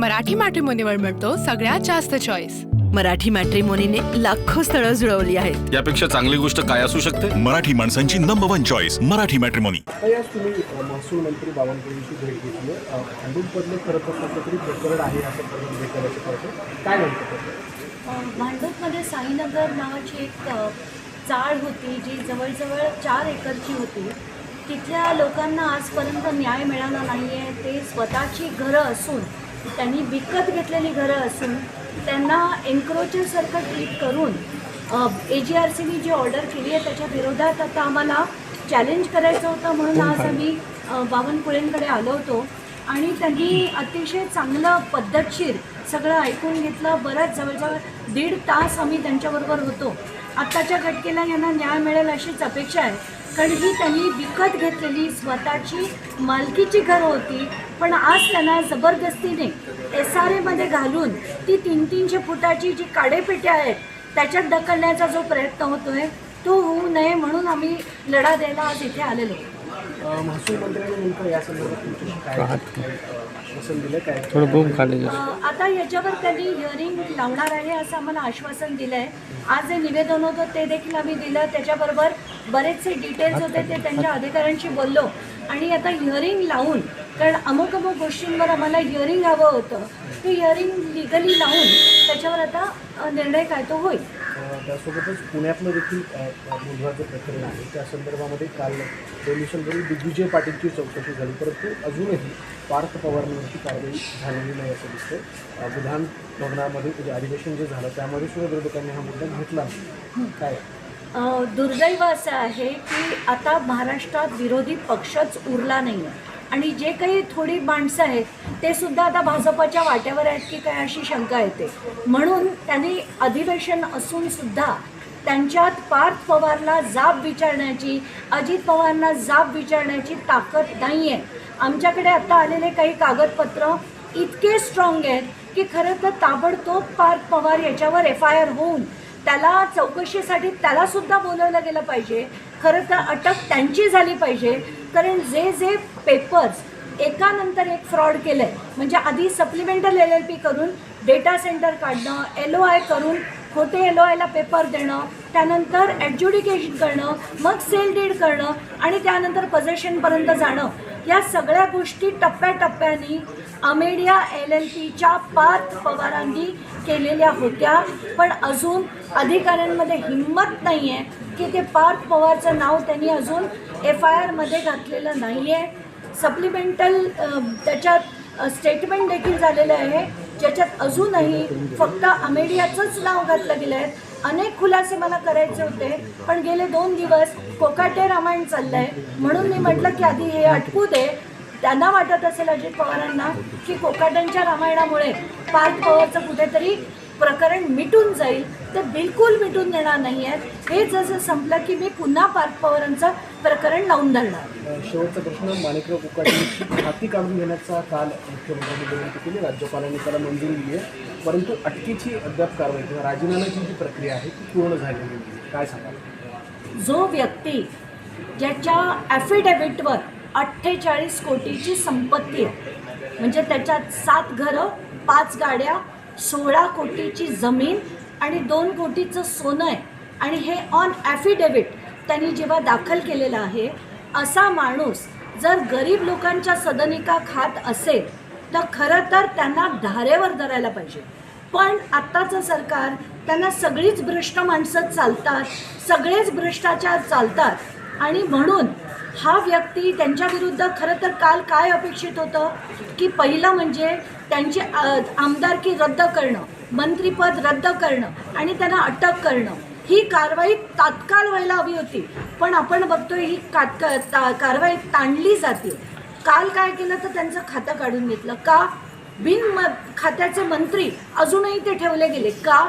मराठी मॅट्रिमोनीवर मिळतो सगळ्यात जास्त चॉईस मराठी मॅट्रिमोनीने लाखो स्थळं जुळवली आहेत. यापेक्षा चांगली गोष्ट काय असू शकते? मराठी माणसांची number one choice Marathi matrimony तुम्ही अ, महसूल मंत्री बावनकुळेंची भेट घेतली खरं तर तरी प्रकरण आहे असं काय म्हणतं? भांडूपमध्ये साईनगर नावाची एक चाळ होती जी जवळजवळ चार एकरची होती. तिथल्या लोकांना आजपर्यंत न्याय मिळाला नाही आहे ते स्वतःची घरं असून त्यांनी विकत घेतलेली घरं असून त्यांना एन्क्रोचरसारखं ट्रीट करून ए जी आर सीनी जी ऑर्डर केली आहे त्याच्या विरोधात आता आम्हाला चॅलेंज करायचं होतं म्हणून आज आम्ही अ, बावनकुळेंकडे आलो होतो. आणि त्यांनी अतिशय चांगलं पद्धतशीर सगळं ऐकून घेतलं. बरंच जवळजवळ दीड तास आम्ही त्यांच्याबरोबर होतो. आत्ताच्या घटकेला यांना न्याय मिळेल अशीच अपेक्षा आहे. कारण ही त्यांनी विकत घेतलेली स्वतःची मालकीची घरं होती. पण आज त्यांना जबरदस्तीने एस आर एमध्ये घालून ती तीन तीनशे फुटाची जी काडेपेट्या आहेत त्याच्यात ढकलण्याचा जो प्रयत्न होतोय तो होऊ नये म्हणून आम्ही लढा द्यायला आज इथे आलेलो महसूल मंत्र्यांनी नेमकं या संदर्भात काय, आश्वासन दिलं काय? अ, आता याच्यावर त्यांनी हिअरिंग लावणार आहे असं आम्हाला आश्वासन दिलं आहे आज जे निवेदन होतं ते देखील आम्ही दिलं. त्याच्याबरोबर बरेचसे डिटेल्स होते ते त्यांच्या अधिकाऱ्यांशी बोललो. आणि आता हिअरिंग लावून कारण अमुक अमुक गोष्टींवर आम्हाला हिअरिंग हवं होतं. ते हिअरिंग लिगली लावून त्याच्यावर आता निर्णय काय तो होईल. त्यासोबतच पुण्यातलं देखील मुलगाचं प्रकरण आहे. त्या संदर्भामध्ये काल पोलिसांकडून दिग्विजय पाटीलची चौकशी झाली. परंतु अजूनही पार्थ पवारांवरची कारवाई झालेली नाही असं दिसतं विधान भवनामध्ये जे अधिवेशन जे झालं त्यामध्ये सुद्धा विरोधकांनी हा मुद्दा घेतला काय? दुर्दैव असं आहे की आता महाराष्ट्रात विरोधी पक्षच उरला नाही आहे आणि जे काही थोडी माणसं आहेत ते सुद्धा आता भाजपच्या वाट्यावर आहेत की काय अशी शंका येते. म्हणून त्यांनी अधिवेशन असून सुद्धा त्यांच्यात पार्थ पवारला जाब विचारण्याची अजित पवारांना जाब विचारण्याची ताकद नाही आहे आमच्याकडे आता आलेले काही कागदपत्र इतके स्ट्रॉंग आहेत की खरं तर ताबडतोब पार्थ पवार याच्यावर एफ आय आर होऊन त्याला चौकशीसाठी त्यालासुद्धा बोलवलं गेलं पाहिजे. खरं तर अटक त्यांची झाली पाहिजे. कारण जे जे पेपर्स एकानंतर एक फ्रॉड केलं आहे म्हणजे आधी सप्लिमेंटल एल एल पी करून डेटा सेंटर काढणं एल ओ आय करून खोटे एल ओ आयला पेपर देणं त्यानंतर ॲडज्युडिकेशन करणं मग सेल डीड करणं आणि त्यानंतर पजेशनपर्यंत जाणं या सगळ्या गोष्टी टप्प्याटप्प्याने अमेडिया एल एल पीच्या पार्थ पवारांनी केलेल्या होत्या. पण अजून अधिकाऱ्यांमध्ये हिंमत नाही आहे की ते पार्थ पवारचं नाव त्यांनी अजून एफ आय आरमध्ये घातलेलं नाही आहे सप्लिमेंटल त्याच्यात स्टेटमेंट देखील झालेलं आहे. ज्याच्यात अजूनही फक्त अमेडियाचंच नाव घातलं गेलं आहे अनेक खुलासे मला करायचे होते पण गेले दोन दिवस कोकाटे रामायण चाललं आहे म्हणून मी म्हटलं की आधी हे अटकू दे. त्यांना वाटत असेल अजित पवारांना की कोकाट्यांच्या रामायणामुळे पार्थ पवारचं कुठेतरी प्रकरण मिटून जाईल तर बिलकुल मिटून देणार नाही आहेत. हे जसं संपलं की मी पुन्हा पार्थ पवारांचं प्रकरण लावून धरणार. शेवटचा प्रश्न माणिकराव कुकाटींची हाती काढून घेण्याचा काल मुख्यमंत्र्यांनी विनंती केली. राज्यपालांनी त्याला मंजुरी दिली आहे. परंतु अटकेची अद्याप कारवाई किंवा राजीनाम्याची जी प्रक्रिया आहे ती पूर्ण झालेली काय सांगाल? जो व्यक्ती ज्याच्या ॲफिडेव्हिटवर अठ्ठेचाळीस कोटीची संपत्ती आहे म्हणजे त्याच्यात सात घरं पाच गाड्या सोळा कोटीची जमीन आणि दोन कोटीचं सोनं आहे. आणि हे ऑन ॲफिडेव्हिट त्यांनी जेव्हा दाखल केलेलं आहे असा माणूस जर गरीब लोकांच्या सदनिका खात असेल तर खरं तर त्यांना धारेवर धरायला पाहिजे. पण आत्ताचं सरकार त्यांना सगळीच भ्रष्ट माणसं चालतात सगळेच भ्रष्टाचार चालतात. आणि म्हणून हा व्यक्ती त्यांच्याविरुद्ध खरं तर काल काय अपेक्षित होतं? की पहिलं म्हणजे त्यांची आमदारकी रद्द करणं मंत्रीपद रद्द करणं आणि त्यांना अटक करणं. ही कारवाई तात्काळ व्हायला हवी होती. पण आपण बघतोय ही काटक ता कारवाई ताणली जाते. काल काय केलं तर त्यांचं खातं काढून घेतलं. का? बिन म खात्याचे मंत्री अजूनही ते ठेवले गेले. का?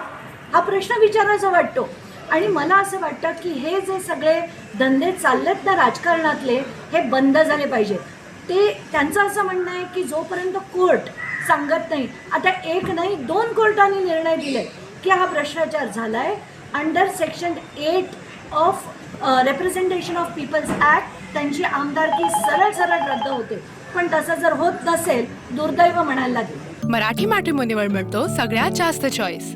हा प्रश्न विचारायचा वाटतो. आणि मला असं वाटतं की हे जे सगळे धंदे चाललेत ना राजकारणातले हे बंद झाले पाहिजेत. ते त्यांचं असं म्हणणं आहे की जोपर्यंत कोर्ट सांगत नाही आता एक नाही दोन कोर्टांनी निर्णय दिले की हा भ्रष्टाचार झाला आहे under section eight of representation of people's act त्यांची आमदारकी सरळ सरळ रद्द होते. पण तसं जर होत नसेल दुर्दैव म्हणायला लागेल. मराठी मॅट्रिमोनीवर मिळतो सगळ्यात जास्त चॉईस